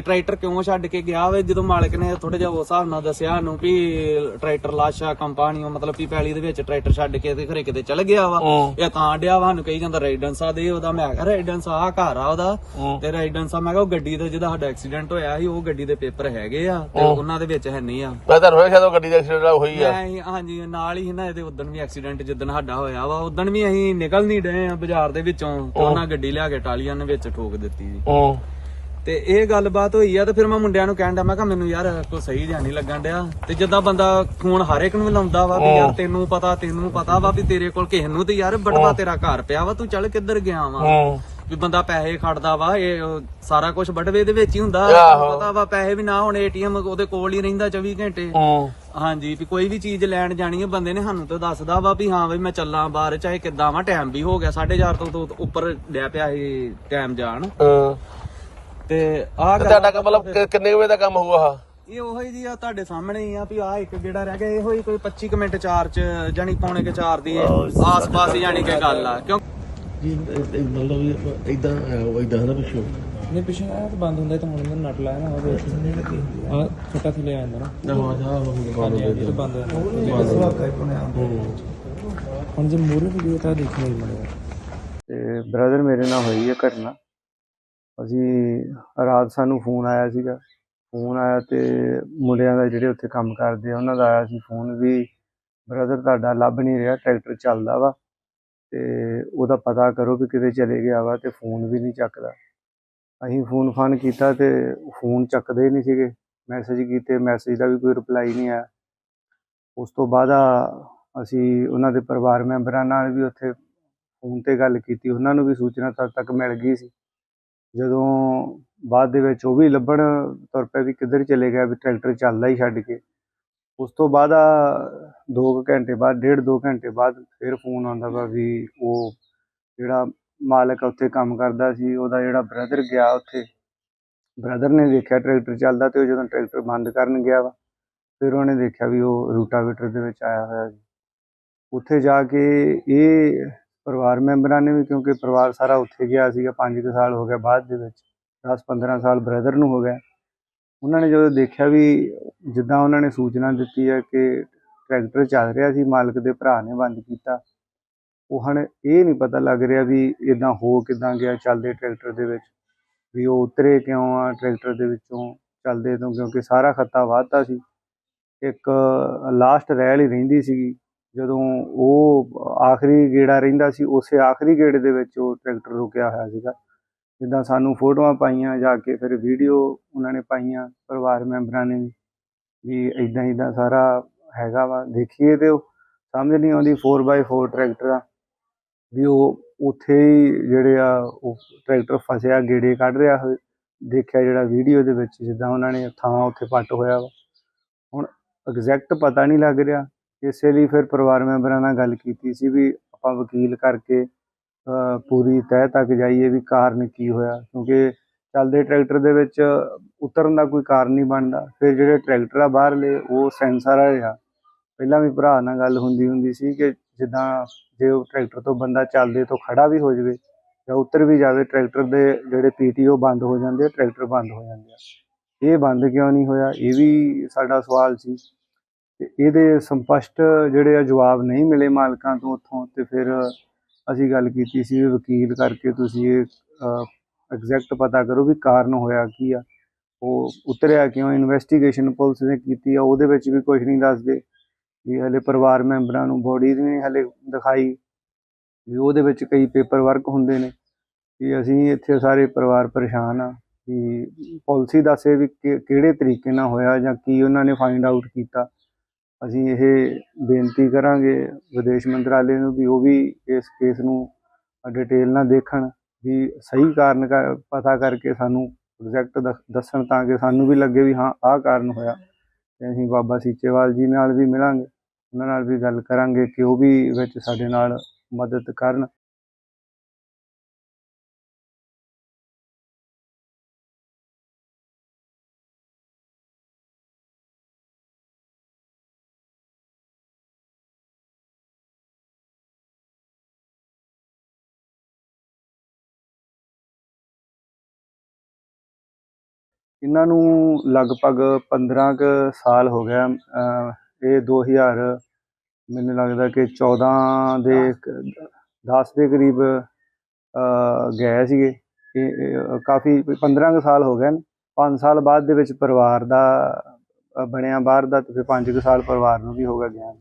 Tractor ਕਿਉਂ ਛੱਡ ਕੇ ਗਿਆ ਵੇ? ਜਦੋਂ ਮਾਲਕ ਨੇ ਥੋੜਾ ਜਿਹਾ ਉਸ ਹਿਸਾਬ ਨਾਲ ਦੱਸਿਆ ਸਾਨੂੰ ਵੀ ਟਰੈਕਟਰ ਲਾਸ਼ਾ ਕੰਪਨੀਓ ਮਤਲਬ ਵੀ ਪੈਲੀ ਦੇ ਵਿੱਚ ਟਰੈਕਟਰ ਛੱਡ ਕੇ ਤੇ ਘਰੇ ਕਿਤੇ ਚਲ ਗਿਆ ਵਾ। ਇਹ ਤਾਂ ਡਿਆ ਵਾ ਸਾਨੂੰ ਕਹੀ ਜਾਂਦਾ ਰਾਈਡੈਂਸ ਆ ਦੇ ਉਹਦਾ। ਮੈਂ ਕਿਹਾ ਰਾਈਡੈਂਸ ਆ ਘਰ ਆ ਉਹਦਾ। ਤੇ ਰਾਈਡੈਂਸ ਆ ਮੈਂ ਕਿਹਾ ਉਹ ਗੱਡੀ ਤੇ ਜਿਹਦਾ ਸਾਡਾ ਐਕਸੀਡੈਂਟ ਹੋਇਆ ਸੀ ਉਹ ਗੱਡੀ ਦੇ ਪੇਪਰ ਹੈਗੇ ਆ ਤੇ। ਉਹਨਾਂ ਦੇ ਵਿੱਚ ਹੈ ਨਹੀਂ ਆ। ਮੈਂ ਤਾਂ ਹੋਇਆ ਸ਼ਾਇਦ ਉਹ ਗੱਡੀ ਦਾ ਐਕਸੀਡੈਂਟ ਹੋਈ ਆ। ਹਾਂਜੀ ਨਾਲ ਹੀ ਨਾ ਇਹਦੇ ਉਦੋਂ ਵੀ ਐਕਸੀਡੈਂਟ ਜਿੱਦਣ ਸਾਡਾ ਹੋਇਆ ਵਾ ਉਦੋਂ ਵੀ ਅਸੀਂ ਨਿਕਲ ਨਹੀਂ ਡਏ ਆ ਬਾਜ਼ਾਰ ਦੇ ਵਿੱਚੋਂ ਤੇ ਉਹਨਾਂ ਗੱਡੀ ਲਿਆ ਕੇ ਟਾਲੀਆਂ ਨੇ ਵਿੱਚ ਠੋਕ ਦਿੱਤੀ ਜੀ ਤੇ ਇਹ ਗੱਲਬਾਤ ਹੋਈ ਆ ਤੇ ਫਿਰ ਮੈਂ ਮੁੰਡਿਆਂ ਨੂੰ ਕਹਿਣ ਡਿਆ ਮੈਂ ਕਿਹਾ ਮੈਨੂੰ ਯਾਰ ਕੋਈ ਸਹੀ ਜਿਹਾ ਨਹੀਂ ਲੱਗਣ ਡਿਆ। ਤੇ ਜਿੱਦਾਂ ਬੰਦਾ ਫੋਨ ਹਰ ਇੱਕ ਨੂੰ ਲਾਉਂਦਾ ਵਾ ਵੀ ਯਾਰ ਤੈਨੂੰ ਪਤਾ ਤੈਨੂੰ ਪਤਾ ਵਾ ਵੀ ਤੇਰੇ ਕੋਲ ਕਿਸੇ ਨੂੰ ਤੇ ਯਾਰ ਬਟਵਾ ਤੇਰਾ ਘਰ ਪਿਆ ਵਾ ਤੂੰ ਚੱਲ ਕਿੱਧਰ ਗਿਆ ਵਾ? ਵੀ ਬੰਦਾ ਪੈਸੇ ਖੜਦਾ ਵਾ ਇਹ ਸਾਰਾ ਕੁਝ ਬਟਵੇ ਦੇ ਵਿੱਚ ਹੀ ਹੁੰਦਾ। ਪਤਾ ਵਾ ਪੈਸੇ ਵੀ ਨਾ ਹੁਣ ਏਟੀਐਮ ਉਹਦੇ ਕੋਲ ਹੀ ਰਹਿੰਦਾ 24 ਘੰਟੇ। ਹਾਂਜੀ ਵੀ ਕੋਈ ਵੀ ਚੀਜ਼ ਲੈਣ ਜਾਣੀ ਹੈ ਬੰਦੇ ਨੇ ਸਾਨੂੰ ਤਾਂ ਦੱਸਦਾ ਵਾ ਵੀ ਹਾਂ ਬਈ ਮੈਂ ਚੱਲਾਂ ਬਾਹਰ ਚਾਹੇ ਕਿੱਦਾਂ ਵਾ ਟਾਈਮ ਵੀ ਹੋ ਗਿਆ 4:30 ਤੋਂ ਉੱਪਰ ਡਿਆ ਪਿਆ ਸੀ ਟਾਈਮ ਜਾਣ। ਤੇ ਗੱਲ ਤੁਹਾਡਾ ਕੰਮ ਮਤਲਬ ਕਿ- ਕਿੰਨੇ ਕੁ ਵਜੇ ਦਾ ਕੰਮ ਹੋਊਗਾ ਆਹ? ਇਹ ਉਹੀ ਜੀ ਆ ਤੁਹਾਡੇ ਸਾਹਮਣੇ ਹੀ ਆ ਵੀ ਆ ਇੱਕ ਗੇੜਾ ਰਹਿ ਗਿਆ ਇਹੋ ਹੀ ਕੋਈ 25 ਕੁ ਮਿੰਟ ਚਾਰ ਚ ਜਾਨੀ ਪੌਣੇ ਕੇ ਚਾਰ ਦੀ ਆਸ-ਪਾਸ ਹੀ ਜਾਨੀ ਕਿ ਗੱਲ ਆ ਕਿਉਂ? ਜੀ ਮਤਲਬ ਇਦਾਂ ਇਦਾਂ ਹੈ ਨਾ ਪਿੱਛੋਂ? ਨਹੀਂ ਪਿੱਛੇ ਆਇਆ ਤਾਂ ਬੰਦ ਹੁੰਦਾ ਤਾਂ ਹੁਣ ਇਹਨੇ ਨਟ ਲਾਇਆ ਨਾ ਉਹ ਵੇਖ ਆ ਛੋਟਾ ਥੱਲੇ ਆ ਜਾਂਦਾ ਨਾ। ਨਾ ਹਾਂ ਹਾਂ ਹਾਂਜੀ ਹਾਂਜੀ ਤੇ ਬੰਦ ਹੋ ਜਾਂਦਾ। ਹੁਣ ਜੇ ਮੂਰੇ ਵੀਡੀਓ ਤਾਂ ਦੇਖਣਾ ਹੀ ਤੇ ਬ੍ਰਦਰ ਮੇਰੇ ਨਾਲ ਹੋਈ ਹੈ ਘਟਨਾ। ਅਸੀਂ ਰਾਤ ਸਾਨੂੰ ਫੋਨ ਆਇਆ ਸੀਗਾ। ਫੋਨ ਆਇਆ ਤੇ ਮੁੰਡਿਆਂ ਦਾ ਜਿਹੜੇ ਉੱਥੇ ਕੰਮ ਕਰਦੇ ਆ, ਉਹਨਾਂ ਦਾ ਆਇਆ ਸੀ ਫੋਨ ਵੀ ਬ੍ਰਦਰ ਤੁਹਾਡਾ ਲੱਭ ਨਹੀਂ ਰਿਹਾ, ਟਰੈਕਟਰ ਚੱਲਦਾ ਵਾ ਤੇ ਉਹਦਾ ਪਤਾ ਕਰੋ ਵੀ ਕਿਤੇ ਚਲੇ ਗਿਆ ਵਾ ਤੇ ਫੋਨ ਵੀ ਨਹੀਂ ਚੱਕਦਾ। ਅਸੀਂ ਫੋਨ ਫਾਨ ਕੀਤਾ ਤੇ ਫੋਨ ਚੱਕਦੇ ਨਹੀਂ ਸੀਗੇ। ਮੈਸੇਜ ਕੀਤੇ ਮੈਸੇਜ ਦਾ ਵੀ ਕੋਈ ਰਿਪਲਾਈ ਨਹੀਂ ਆਇਆ। ਉਸ ਤੋਂ ਬਾਅਦ ਅਸੀਂ ਉਹਨਾਂ ਦੇ ਪਰਿਵਾਰ ਮੈਂਬਰਾਂ ਨਾਲ ਵੀ ਉੱਥੇ ਫੋਨ ਤੇ ਗੱਲ ਕੀਤੀ, ਉਹਨਾਂ ਨੂੰ ਵੀ ਸੂਚਨਾ ਤਦ ਤੱਕ ਮਿਲ ਗਈ ਸੀ। ਜਦੋਂ ਬਾਅਦ ਦੇ ਵਿੱਚ ਉਹ ਵੀ ਲੱਭਣ ਤੁਰ ਪਏ ਵੀ ਕਿੱਧਰ ਚਲੇ ਗਿਆ ਵੀ ਟਰੈਕਟਰ ਚੱਲਦਾ ਹੀ ਛੱਡ ਕੇ। ਉਸ ਤੋਂ ਬਾਅਦ ਆ 2 ਘੰਟੇ ਬਾਅਦ, ਡੇਢ ਦੋ ਘੰਟੇ ਬਾਅਦ ਫਿਰ ਫੋਨ ਆਉਂਦਾ ਵਾ ਵੀ ਉਹ ਜਿਹੜਾ ਮਾਲਕ ਉੱਥੇ ਕੰਮ ਕਰਦਾ ਸੀ, ਉਹਦਾ ਜਿਹੜਾ ਬ੍ਰਦਰ ਗਿਆ ਉੱਥੇ ਬ੍ਰਦਰ ਨੇ ਦੇਖਿਆ ਟਰੈਕਟਰ ਚੱਲਦਾ ਤੇ ਉਹ ਜਦੋਂ ਟਰੈਕਟਰ ਬੰਦ ਕਰਨ ਗਿਆ ਵਾ, ਫਿਰ ਉਹਨੇ ਦੇਖਿਆ ਵੀ ਉਹ ਰੂਟਾਵੇਟਰ ਦੇ ਵਿੱਚ ਆਇਆ ਹੋਇਆ ਸੀ। ਉੱਥੇ ਜਾ ਕੇ ਇਹ ਪਰਿਵਾਰ ਮੈਂਬਰਾਂ ਨੇ ਵੀ, ਕਿਉਂਕਿ ਪਰਿਵਾਰ ਸਾਰਾ ਉੱਥੇ ਗਿਆ ਸੀਗਾ 5 ਸਾਲ ਹੋ ਗਿਆ ਬਾਅਦ ਦੇ ਵਿੱਚ 10-15 ਸਾਲ ਬ੍ਰਦਰ ਨੂੰ ਹੋ ਗਿਆ। ਉਹਨਾਂ ਨੇ ਜਦੋਂ ਦੇਖਿਆ ਵੀ ਜਿੱਦਾਂ ਉਹਨਾਂ ਨੇ ਸੂਚਨਾ ਦਿੱਤੀ ਹੈ ਕਿ ਟਰੈਕਟਰ ਚੱਲ ਰਿਹਾ ਸੀ, ਮਾਲਕ ਦੇ ਭਰਾ ਨੇ ਬੰਦ ਕੀਤਾ, ਉਹ ਹੁਣ ਇਹ ਨਹੀਂ ਪਤਾ ਲੱਗ ਰਿਹਾ ਵੀ ਇਦਾਂ ਹੋ ਕਿਦਾਂ ਗਿਆ ਚੱਲਦੇ ਟਰੈਕਟਰ ਦੇ ਵਿੱਚ, ਵੀ ਉਹ ਉਤਰੇ ਕਿਉਂ ਆ ਟਰੈਕਟਰ ਦੇ ਵਿੱਚੋਂ ਚੱਲਦੇ ਤੋਂ, ਕਿਉਂਕਿ ਸਾਰਾ ਖੱਤਾ ਵਾਧਤਾ ਸੀ। ਇੱਕ ਲਾਸਟ ਰੈਲ ਹੀ ਰਹਿੰਦੀ ਸੀਗੀ। ਜਦੋਂ ਉਹ ਆਖਰੀ ਗੇੜਾ ਰਹਿੰਦਾ ਸੀ, ਉਸੇ ਆਖਰੀ ਗੇੜੇ ਦੇ ਵਿੱਚ ਉਹ ਟਰੈਕਟਰ ਰੁਕਿਆ ਹੋਇਆ ਸੀਗਾ। ਜਿੱਦਾਂ ਸਾਨੂੰ ਫੋਟੋਆਂ ਪਾਈਆਂ ਜਾ ਕੇ, ਫਿਰ ਵੀਡੀਓ ਉਹਨਾਂ ਨੇ ਪਾਈਆਂ, ਪਰਿਵਾਰ ਮੈਂਬਰਾਂ ਨੇ ਵੀ ਵੀ ਇਦਾਂ ਇਦਾਂ ਸਾਰਾ ਹੈਗਾ ਵਾ, ਦੇਖੀਏ ਤੇ ਉਹ ਸਮਝ ਨਹੀਂ ਆਉਂਦੀ 4x4 ਟਰੈਕਟਰ ਆ, ਵੀ ਉਹ ਉੱਥੇ ਹੀ ਜਿਹੜੇ ਆ, ਉਹ ਟਰੈਕਟਰ ਫਸਿਆ, ਗੇੜੇ ਕੱਢ ਰਿਹਾ ਦੇਖਿਆ ਜਿਹੜਾ ਵੀਡੀਓ ਦੇ ਵਿੱਚ ਜਿੱਦਾਂ ਉਹਨਾਂ ਨੇ ਥਾਂ ਉੱਥੇ ਪੱਟ ਹੋਇਆ ਵਾ। ਹੁਣ ਐਗਜ਼ੈਕਟ ਪਤਾ ਨਹੀਂ ਲੱਗ ਰਿਹਾ ਇਸੇ ਲਈ ਫਿਰ ਪਰਿਵਾਰ ਮੈਂਬਰਾਂ ਨਾਲ ਗੱਲ ਕੀਤੀ ਸੀ ਵੀ ਆਪਾਂ ਵਕੀਲ ਕਰਕੇ ਪੂਰੀ ਤਹਿ ਤੱਕ ਜਾਈਏ ਵੀ ਕਾਰਨ ਕੀ ਹੋਇਆ। ਕਿਉਂਕਿ ਚੱਲਦੇ ਟਰੈਕਟਰ ਦੇ ਵਿੱਚ ਉਤਰਨ ਦਾ ਕੋਈ ਕਾਰਨ ਨਹੀਂ ਬਣਦਾ। ਫਿਰ ਜਿਹੜੇ ਟਰੈਕਟਰ ਆ ਬਾਹਰਲੇ, ਉਹ ਸੈਂਸਰ ਵਾਲੇ ਆ। ਪਹਿਲਾਂ ਵੀ ਭਰਾ ਨਾਲ ਗੱਲ ਹੁੰਦੀ ਹੁੰਦੀ ਸੀ ਕਿ ਜਿੱਦਾਂ ਜੇ ਉਹ ਟਰੈਕਟਰ ਤੋਂ ਬੰਦਾ ਚੱਲਦੇ ਤੋਂ ਖੜਾ ਵੀ ਹੋ ਜਾਵੇ ਜਾਂ ਉਤਰ ਵੀ ਜਾਵੇ, ਟਰੈਕਟਰ ਦੇ ਜਿਹੜੇ ਪੀਟੀਓ ਬੰਦ ਹੋ ਜਾਂਦੇ ਆ, ਟਰੈਕਟਰ ਬੰਦ ਹੋ ਜਾਂਦੇ ਆ। ਇਹ ਬੰਦ ਕਿਉਂ ਨਹੀਂ ਹੋਇਆ? ਇਹ ਵੀ ਸਾਡਾ ਸਵਾਲ ਸੀ। ਤੇ ਇਹਦੇ ਸੰਪਸ਼ਟ ਜਿਹੜੇ ਆ ਜਵਾਬ ਨਹੀਂ ਮਿਲੇ ਮਾਲਕਾਂ ਤੋਂ ਉੱਥੋਂ, ਤੇ ਫਿਰ ਅਸੀਂ ਗੱਲ ਕੀਤੀ ਸੀ ਵੀ ਵਕੀਲ ਕਰਕੇ ਤੁਸੀਂ ਇਹ ਐਗਜ਼ੈਕਟ ਪਤਾ ਕਰੋ ਵੀ ਕਾਰਨ ਹੋਇਆ ਕੀ ਆ। ਉਹ ਉਤਰਿਆ ਕਿਉਂ ਇਨਵੈਸਟੀਗੇਸ਼ਨ ਪੁਲਿਸ ਨੇ ਕੀਤੀ ਆ, ਉਹਦੇ ਵਿੱਚ ਵੀ ਕੁਝ ਨਹੀਂ ਦੱਸਦੇ। ਵੀ ਹਲੇ ਪਰਿਵਾਰ ਮੈਂਬਰਾਂ ਨੂੰ ਬੋਡੀ ਵੀ ਹਲੇ ਦਿਖਾਈ। ਵੀ ਉਹਦੇ ਵਿੱਚ ਕਈ ਪੇਪਰ ਵਰਕ ਹੁੰਦੇ ਨੇ। ਵੀ ਅਸੀਂ ਇੱਥੇ ਸਾਰੇ ਪਰਿਵਾਰ ਪਰੇਸ਼ਾਨ ਆ। ਵੀ ਪਾਲਿਸੀ ਦੱਸੇ ਵੀ ਕਿ- ਕਿਹੜੇ ਤਰੀਕੇ ਨਾਲ ਹੋਇਆ ਜਾਂ ਕੀ ਉਹਨਾਂ ਨੇ ਫਾਈਂਡ ਆਊਟ ਕੀਤਾ। ਅਸੀਂ ਇਹ ਬੇਨਤੀ ਕਰਾਂਗੇ ਵਿਦੇਸ਼ ਮੰਤਰਾਲੇ ਨੂੰ ਵੀ ਉਹ ਵੀ ਇਸ ਕੇਸ ਨੂੰ ਡਿਟੇਲ ਨਾਲ ਦੇਖਣ ਵੀ ਸਹੀ ਕਾਰਨ ਕ- ਪਤਾ ਕਰਕੇ ਸਾਨੂੰ ਐਗਜ਼ੈਕਟ ਦੱਸਣ ਤਾਂ ਕਿ ਸਾਨੂੰ ਵੀ ਲੱਗੇ ਵੀ ਹਾਂ, ਆਹ ਕਾਰਨ ਹੋਇਆ। ਤੇ ਅਸੀਂ ਬਾਬਾ ਸੀਚੇਵਾਲ ਜੀ ਨਾਲ ਵੀ ਮਿਲਾਂਗੇ। ਉਹਨਾਂ ਨਾਲ ਵੀ ਗੱਲ ਕਰਾਂਗੇ ਕਿ ਉਹ ਵੀ ਵਿੱਚ ਸਾਡੇ ਨਾਲ ਮਦਦ ਕਰਨ। ਇਹਨਾਂ ਨੂੰ ਲਗਭਗ 15 ਕੁ ਸਾਲ ਹੋ ਗਿਆ ਇਹ 2000 ਮੈਨੂੰ ਲੱਗਦਾ ਕਿ 14 ਦੇ 10 ਦੇ ਕਰੀਬ ਗਏ ਸੀਗੇ। ਇਹ- ਕਾਫੀ 15 ਕੁ ਸਾਲ ਹੋ ਗਏ ਨੇ 5 ਸਾਲ ਬਾਅਦ ਦੇ ਵਿੱਚ ਪਰਿਵਾਰ ਦਾ ਬਣਿਆ ਬਾਹਰ ਦਾ ਤੇ ਫਿਰ 5 ਕੁ ਸਾਲ ਪਰਿਵਾਰ ਨੂੰ ਵੀ ਹੋ ਗਿਆ ਗਿਆ।